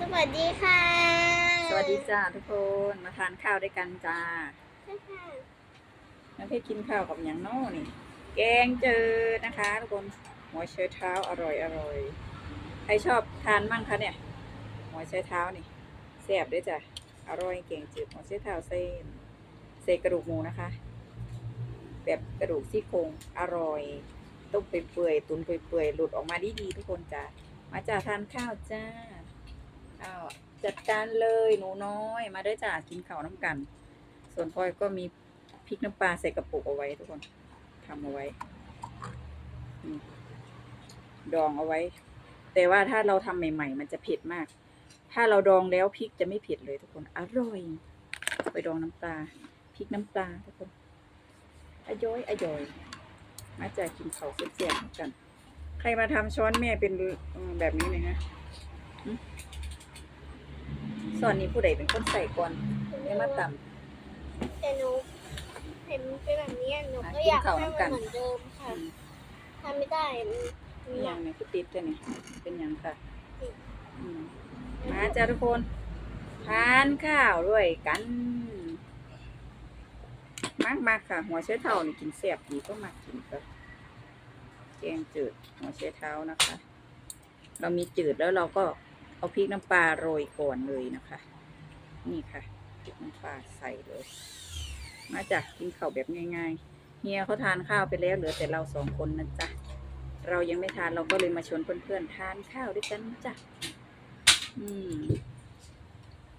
สวัสดีค่ะ สวัสดีจ้าทุกคนมาทานข้าวด้วยกันจ้าน้ำเพชรกินข้าวกับอย่างโน่นี่ แกงเจอนะคะทุกคนหัวเชยเท้าอร่อยอร่อยใครชอบทานมั่งคะเนี่ย หัวเชยเท้านี่แซ่บด้วยจ้ะอร่อยเก่งจืดหัวเชยเท้าเส้นเศษกระดูกหมูนะคะ แบบกระดูกซี่โครงอร่อยต้มเปื่อยๆตุนเปื่อยๆหลุดออกมาดีๆทุกคนจ้ามาจ้าทานข้าวจ้า้าวจัดการเลยหนูน้อย มาด้วยจ้ากินข้าวน้ำกัน ส่วนพลอยก็มีพริกน้ำปลาใส่กระปุกเอาไว้ทุกคนทำเอาไว้ดองเอาไว้ แต่ว่าถ้าเราทำใหม่ ๆ มันจะเผ็ดมาก ถ้าเราดองแล้วพริกจะไม่เผ็ดเลยทุกคน อร่อย ไปดองน้ำปลาพริกน้ำปลาทุกคนอร่อยอร่อย มาจากกินเขาวเสียบๆกัน ใครมาทำช้อนแม่เป็นแบบนี้เลยนะ หึสอนนี้ผู้ใดเป็นคนใส่ก่อนไม่มาตำแต่หนูเห็นเป็นแบบนี้หนูอะก็อยากกินข้าวให้น้ำกัมันนเหมือนเดิมค่ะอืมทำไม่ได้มันนี่ยังเนี่ยคือติดตัวนี่เป็นหยังค่ะติดอืมมาจ้าทุกคนทานข้าวด้วยกันมากมากๆค่ะ หัวเชื้อเท้านี่กินแซ่บดีก็มากกินก็แกงจืดหัวเชื้อเท้านะคะ เรามีจืดแล้วเราก็ เอาพริกน้ำปลาโรยก่อนเลยนะคะ นี่ค่ะพริกน้ำปลาใส่เลย มาจากกินข้าวแบบง่าย ๆ เฮียเขาทานข้าวไปแล้วเหลือแต่เราสองคนนะจ๊ะเรายังไม่ทานเราก็เลยมาชวนเพื่อนๆทานข้าวด้วยกันจ้ะอืม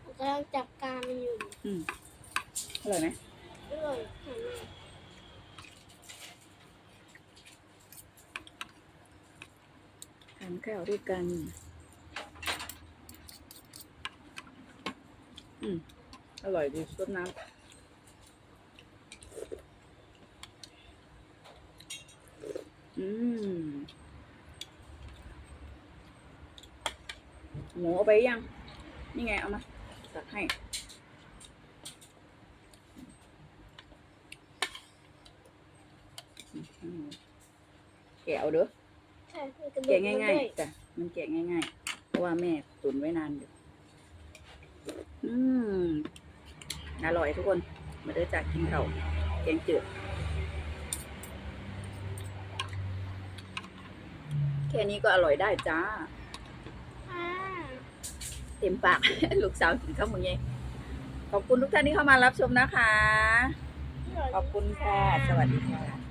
หนูกำลังจับการมันอยู่อืมอร่อยไหมอร่อยค่ะแม่ทานข้าวด้วยกัน อืมอร่อยดีซดน้ำอืมหมูเอาไปยัง นี่ไง เอามาตักให้อืมแกะเอาเด้อค่ะมีกระดูแกะกง่ายด้วยๆจ้ะมันแกะง่ายๆ เพราะว่าแม่ตุนไว้นานอยู่ อืมอร่อยทุกคน มาเด้อจากกินเขาแกงจืดแค่นี้ก็อร่อยได้จ้า เต็มปาก ลูกสาวกินข้าวมูเย่ขอบคุณทุกท่านที่เข้ามารับชมนะคะ ขอบคุณค่ะ สวัสดีค่ะ